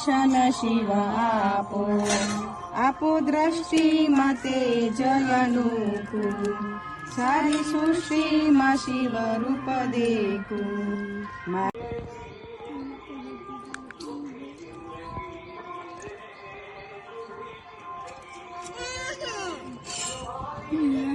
दर्शन शिवा आपो। आपो दृष्टि मते जयनु सारी सुश्री मा शिव रूप देखू। Yeah.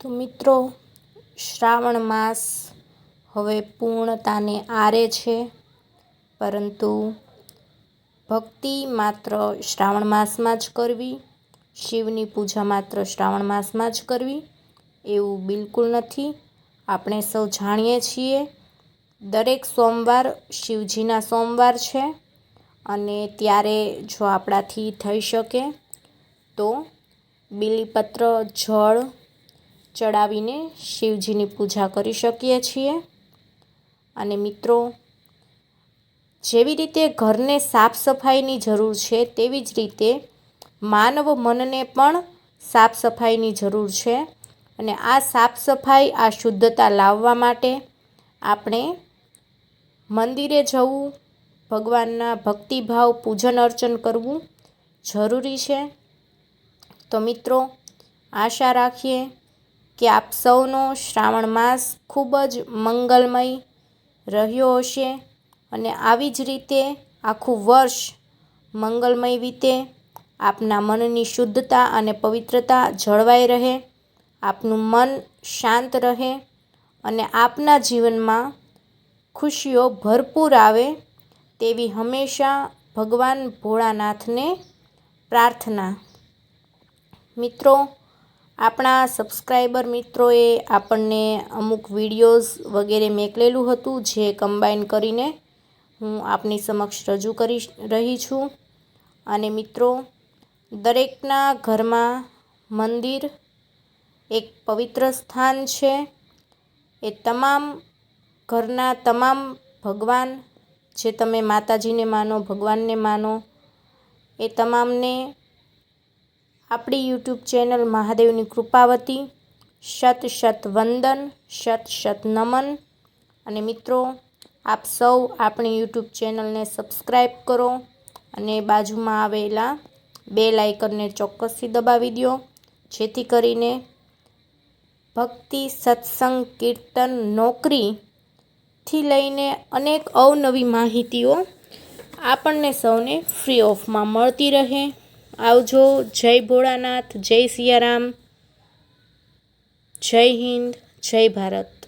તો મિત્રો, શ્રાવણ માસ હવે પૂર્ણતાને આરે છે, પરંતુ ભક્તિ માત્ર શ્રાવણ માસમાં જ કરવી, શિવની પૂજા માત્ર શ્રાવણ માસમાં જ કરવી, એવું બિલકુલ નથી. આપણે સૌ જાણીએ છીએ, દરેક સોમવાર શિવજીના સોમવાર છે, અને ત્યારે જો આપણાથી થઈ શકે, તો બીલીપત્ર, જળ ચડાવીને શિવજીની પૂજા કરી શકીએ છીએ. અને મિત્રો, જેવી રીતે ઘરને સાફ સફાઈની જરૂર છે, તેવી જ રીતે માનવ મનને પણ સાફ સફાઈની જરૂર છે. અને આ સાફ સફાઈ, આ શુદ્ધતા લાવવા માટે આપણે મંદિરે જવું, ભગવાનના ભક્તિભાવ, પૂજન અર્ચન કરવું જરૂરી છે. તો મિત્રો, આશા રાખીએ કે આપ સૌનો શ્રાવણ માસ ખૂબ જ મંગલમય રહ્યો હશે અને આવી જ રીતે આખું વર્ષ મંગલમય વીતે, આપના મનની શુદ્ધતા અને પવિત્રતા જળવાઈ રહે, આપનું મન શાંત રહે અને આપના જીવનમાં ખુશીઓ ભરપૂર આવે તેવી હંમેશા ભગવાન ભોળાનાથને પ્રાર્થના. મિત્રો આપણા સબસ્ક્રાઈબર મિત્રોએ આપણને અમુક વિડીયોઝ વગેરે મોકલેલું હતું, જે કમ્બાઈન કરીને હું આપની સમક્ષ રજૂ કરી રહી છું. અને મિત્રો, દરેકના ઘરમાં મંદિર એક પવિત્ર સ્થાન છે. એ તમામ ઘરના તમામ ભગવાન, જે તમે માતાજીને માનો, ભગવાનને માનો, એ તમામને આપણી યુટ્યુબ ચેનલ મહાદેવની કૃપાવતી. શત શત વંદન, શત શત નમન. અને મિત્રો, આપ સૌ આપણી યુટ્યુબ ચેનલને સબસ્ક્રાઈબ કરો અને બાજુમાં આવેલા બે લાઇકનને ચોક્કસથી દબાવી દો. જેથી કરીને ભક્તિ, સત્સંગ, કીર્તન નોકરીથી લઈને અનેક અવનવી માહિતીઓ આપણને સૌને ફ્રી ઓફમાં મળતી રહે. આવજો. જય ભોળાનાથ જય સિયારામ. જય હિન્દ જય ભારત.